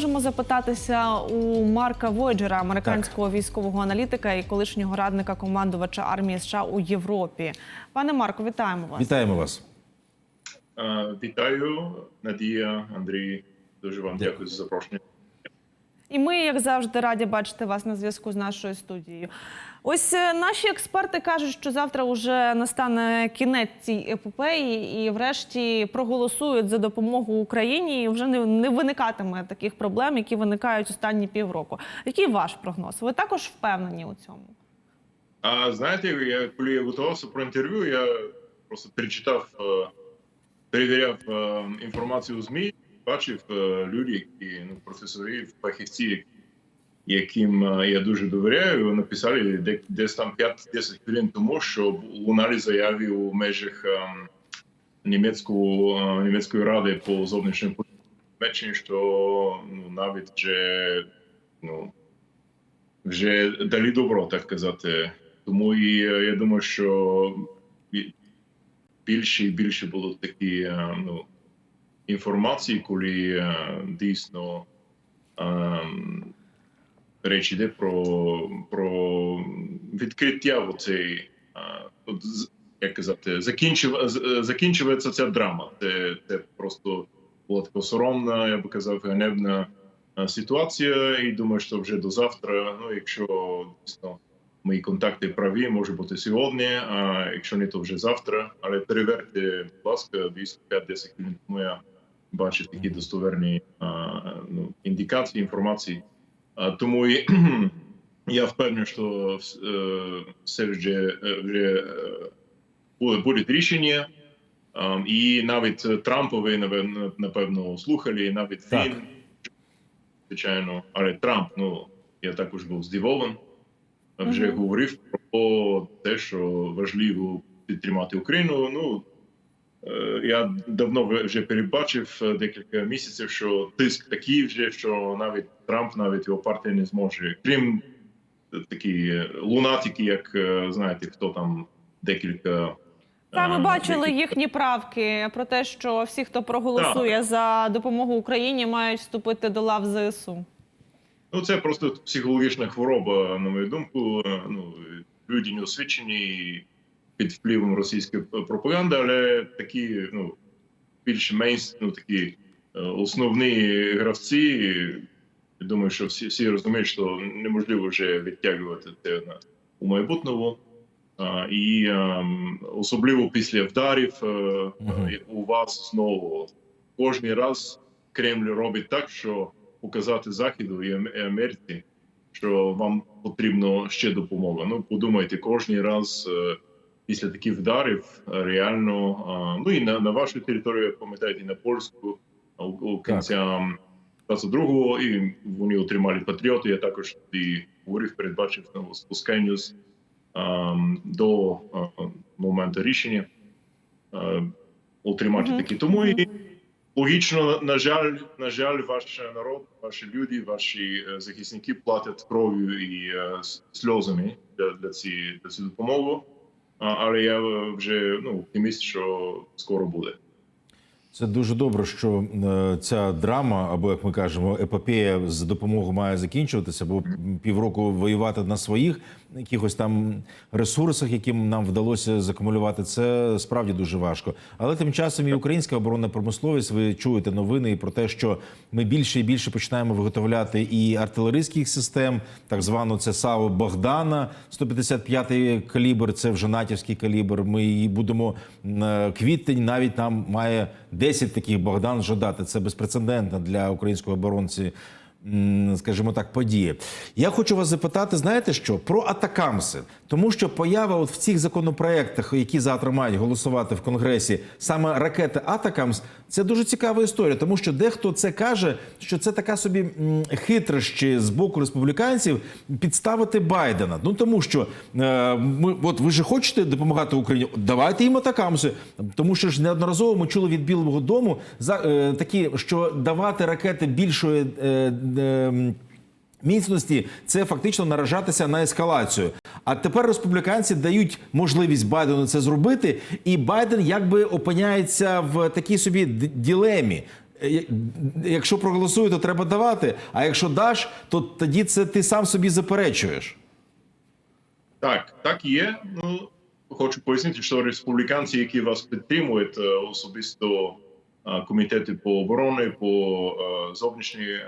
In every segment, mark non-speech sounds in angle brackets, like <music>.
Можемо запитатися у Марка Войджера, американського військового аналітика і колишнього радника командувача армії США у Європі. Пане Марко, вітаємо вас. Вітаємо вас. Вітаю, Надія, Андрій. Дуже вам дякую за запрошення. І ми, як завжди, раді бачити вас на зв'язку з нашою студією. Ось е, наші експерти кажуть, що завтра вже настане кінець цій епопеї, і врешті проголосують за допомогу Україні. І вже не, не виникатиме таких проблем, які виникають останні півроку. Який ваш прогноз? Ви також впевнені у цьому? А знаєте, я коли я готувався про інтерв'ю, я просто перечитав, е, перевіряв е, інформацію у ЗМІ, бачив люди, які ну, професори, фахівці, які- яким е, я дуже довіряю, написали десь там 5-10 хвилин тому, що лунали заяви у межах е, німецького, е, німецької ради по зовнішньому Німеччині, що ну, навіть вже ну, вже далі добро, так казати. Тому і я думаю, що більше і більше будуть такі ну, інформації, коли дійсно речі йде про, про відкриття оцей, от, як казати, закінчив, закінчується ця драма. Це, це просто була така соромна, я би казав, ганебна ситуація, і думаю, що вже до завтра, ну якщо дійсно мої контакти праві, може бути сьогодні, а якщо не, то вже завтра. Але переверте, будь ласка, 205-10 хвилин тому я бачив такі достовірні а, ну, індикації, інформації. А, тому і, <clears throat> я впевнений, що е, все вже, е, вже е, буде, буде рішення. Um, і навіть Трампові напевно, слухали, і навіть Так. він, звичайно, але Трамп, ну я також був здивований, вже Мгм. говорив про те, що важливо підтримати Україну. Ну я давно вже- перебачив е, декілька місяців, що тиск такий вже, що навіть Трамп, навіть його партія не зможе, крім е, такі е, лунатики, як е, знаєте, хто там декілька. Та ми е, бачили їхні правки про те, що всі, хто проголосує за допомогу Україні, мають вступити до лав ЗСУ. Ну, це просто психологічна хвороба, на мою думку. Ну, люди не освічені під впливом російської пропаганди, але такі, ну, більш мейнс, ну, такі е, основні гравці. Я думаю, що всі, всі розуміють, що неможливо вже відтягувати це на у майбутньому. А, і ем, особливо після вдарів е, Мгм. е, у вас знову кожен раз Кремль робить так, що показати Заходу і Америці, що вам потрібно ще допомога. Ну подумайте, кожен раз е, після таких вдарів е, реально ну і на, на вашу територію, пам'ятаєте, і на польську у, у кінця 22-го, і вони отримали патріоти. Я також і говорив, передбачив на спусканню з до моменту рішення отримати такі. Тому і логічно, на жаль, на жаль, ваш народ, ваші люди, ваші е, захисники платять кров'ю і е, сльозами для, для цієї для цієї допомоги. Але я е, вже ну оптиміст, що скоро буде. Це дуже добре, що е, ця драма, або як ми кажемо, епопея з допомогою має закінчуватися, бо півроку воювати на своїх якихось там ресурсах, яким нам вдалося закумулювати, це справді дуже важко. Але тим часом і українська оборонна промисловість, ви чуєте новини і про те, що ми більше і більше починаємо виготовляти і артилерійських систем, так звану це САУ Богдана, 155-й калібр, це вже натівський калібр. Ми її будемо е, квітень, навіть нам має 10 таких Богдан Жодати. Це безпрецедентна для української оборонці. Скажімо так, подія. Я хочу вас запитати, знаєте що про атакамси, тому що поява от в цих законопроектах, які завтра мають голосувати в конгресі, саме ракети Атакамс, це дуже цікава історія, тому що дехто це каже, що це така собі хитрощі з боку республіканців підставити Байдена. Ну тому що е, ми, от ви ж хочете допомагати Україні, давайте їм атакамси. Тому що ж неодноразово ми чули від Білого Дому за е, такі, що давати ракети більшої. Е, Міцності це фактично наражатися на ескалацію. А тепер республіканці дають можливість Байдену це зробити, і Байден якби опиняється в такій собі ділемі. Е, Якщо проголосує, то треба давати. А якщо даш, то тоді це ти сам собі заперечуєш. Так, так є. Ну хочу пояснити, що республіканці, які вас підтримують, е, особисто е, комітети по оборони, по зовнішній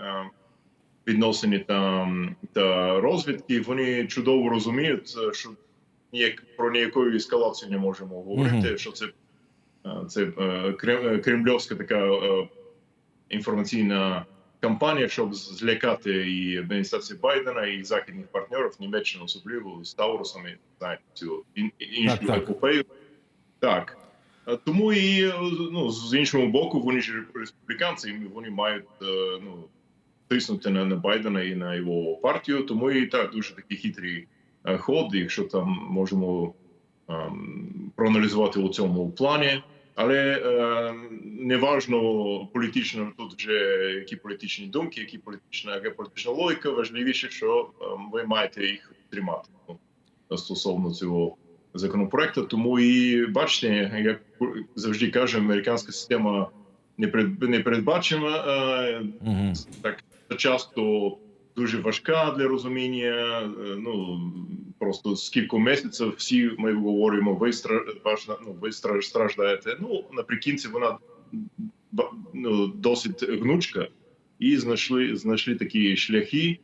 відносини та, та розвідки, вони чудово розуміють, е, що ніяк про ніякої ескалації не можемо говорити. Мгм. Що це, е, це е, крем- кремльовська така інформаційна кампанія, щоб злякати і адміністрацію Байдена, і західних партнерів, Німеччину особливо з Таурусами, знаєте, цю іншу епопею. Так. Тому і ну, з іншого боку, вони ж республіканці, і вони мають ну, тиснути на, на Байдена і на його партію. Тому і так дуже такий хитрий е, ход, якщо там можемо ем, проаналізувати у цьому плані. Але е, неважно політично тут вже які політичні думки, які політична яка політична логіка. Важливіше, що е, ви маєте їх тримати ну, стосовно цього законопроекту. Тому і бачите, як завжди каже, американська система неперед- непередбачена. Е, Угу. так часто дуже важка для розуміння. Е, Ну просто з кілька місяців всі ми говоримо, ви стра... ну, ви страждаєте. Ну наприкінці вона ну, досить гнучка, і знайшли знайшли такі шляхи,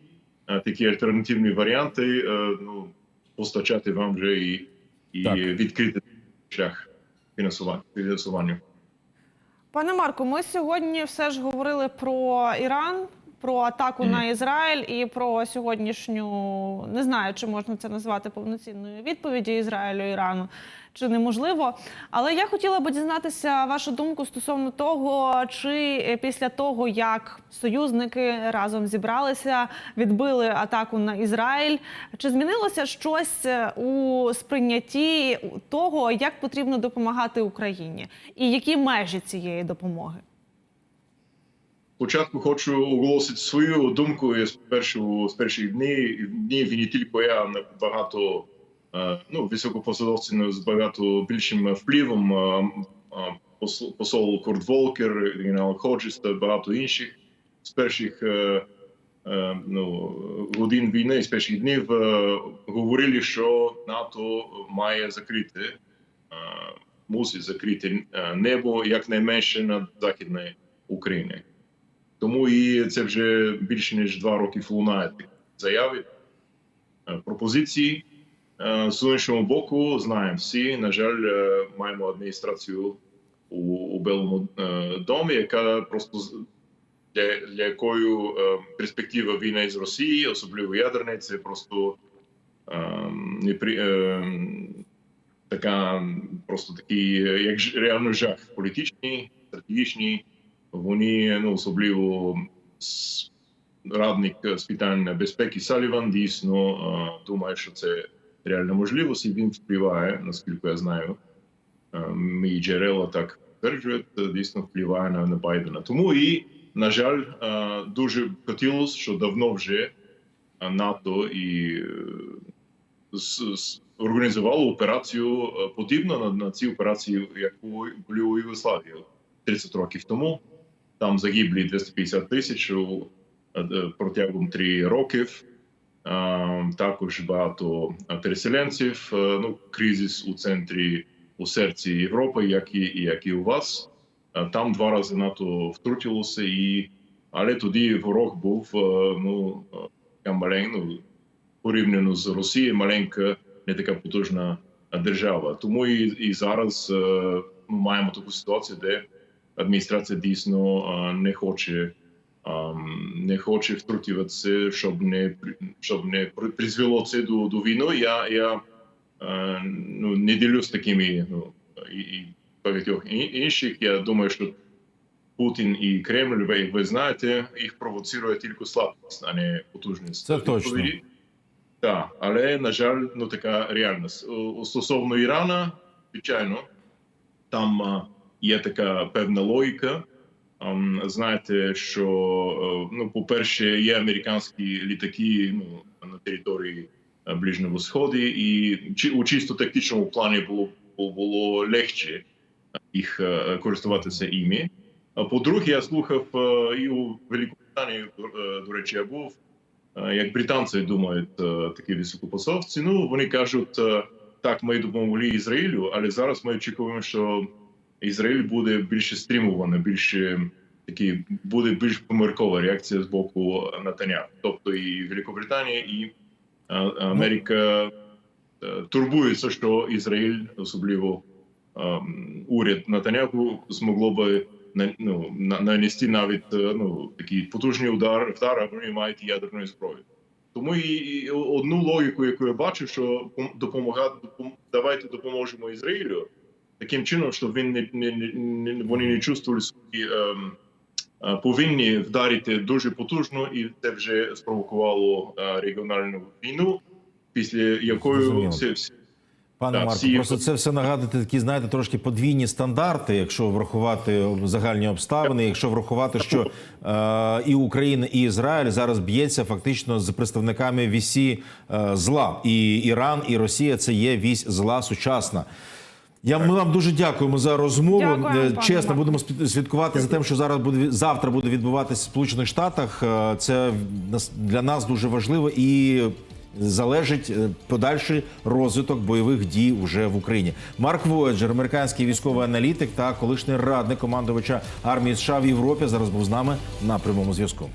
е, такі альтернативні варіанти. е, Ну постачати вам вже і, і відкрити шлях фінансування фінансуванню. Пане Марко, ми сьогодні все ж говорили про Іран, про атаку Мгм. на Ізраїль і про сьогоднішню не знаю, чи можна це назвати повноцінною відповіді Ізраїлю Ірану, чи неможливо. Але я хотіла би дізнатися вашу думку стосовно того, чи е, після того, як союзники разом зібралися, відбили атаку на Ізраїль, чи змінилося щось е, у сприйнятті того, як потрібно допомагати Україні, і які межі цієї допомоги? Спочатку хочу оголосити свою думку з першого з перших днів днів і не тільки я набагато е, ну високопосадовці з багато більшим впливом. е, е, посол, Курт Волкер, генерал Ходжес та багато інших з перших ну, годин війни, з перших днів говорили, що НАТО має закрити, мусить закрити небо якнайменше над західною Україною. Тому і це вже більше ніж два роки лунає заяви, е, пропозиції. Е, З іншого боку, знаємо всі. На жаль, е, маємо адміністрацію у, у Белому домі, яка просто для, для якою е, перспектива війни з Росії, особливо ядерної, це просто е, непри, е, така просто такий, як реально жах політичний, стратегічний. Вони ну особливо радник з питань безпеки Саліван дійсно е, думає, що це реальна можливість, і він впливає, наскільки я знаю. Е, Мої джерела так стверджують, е, дійсно впливає на, на Байдена. Тому і, на жаль, е, дуже хотілося, що давно вже е, НАТО і е, організувало операцію е, подібну на, на ці операції, яку були у Югославії 30 років тому. Там загиблі 250 тисяч е, е, протягом 3 років. Також багато переселенців. Е, Ну, кризис у центрі у серці Європи, як і як і у вас. Там два рази НАТО втрутилося, і але тоді ворог був ну е, малень, ну, порівняно з Росією, маленька, не така потужна держава. Тому і, і зараз ми маємо таку ситуацію, де адміністрація дійсно не хоче. Не хоче втрутюватися, щоб не щоб не призвело це до, до війни. Я, я ну, не ділюсь такими ну, і, і багатьох інших. Я думаю, що Путін і Кремль, ви, ви знаєте, їх провоцирує тільки слабкість, а не потужність. Це точно. Так, але на жаль, ну така реальність. Стосовно Ірана, звичайно, там є така певна логіка. Ам, Знаєте, що е, ну, по-перше, є американські літаки ну, на території е, Ближнього Сходу, і чи у чисто тактичному плані було було легше їх е, користуватися іми. А по-друге, я слухав і у Великобританії, до речі, я був, як британці думають, такі високопосадовці. Ну, вони кажуть, так, ми допомогли Ізраїлю, але зараз ми очікуємо, що Ізраїль буде більше стримуваний, більше такі буде більш помилкова реакція з боку Натаняху. Тобто і Великобританія, і е, Америка е, турбується, що Ізраїль, особливо ем, уряд Натаняху, змогло би ну, нанести навіть е, ну, такий потужний удар, вдар, вони мають ядерну зброю. Тому і, одну логіку, яку я бачу, що допомагати допом- давайте допоможемо Ізраїлю таким чином, щоб він не, не, не, не вони не чувствували собі ем, е, повинні вдарити дуже потужно, і це вже спровокувало е, регіональну війну, після якої всі, всі Пане Так, Марко, всі- просто це все нагадує такі, знаєте, трошки подвійні стандарти, якщо врахувати загальні обставини, якщо врахувати, що е, і Україна, і Ізраїль зараз б'ється фактично з представниками вісі е, зла. І Іран, і Росія це є вісь зла сучасна. Я ми вам дуже дякуємо за розмову. Дякуємо, Е, Чесно, будемо слідкувати за тим, що зараз буде завтра буде відбуватися в Сполучених Штатах. Е, Це для нас дуже важливо і залежить е, подальший розвиток бойових дій уже в Україні. Марк Вояджер, американський військовий аналітик та колишній радник командувача армії США в Європі, зараз був з нами на прямому зв'язку.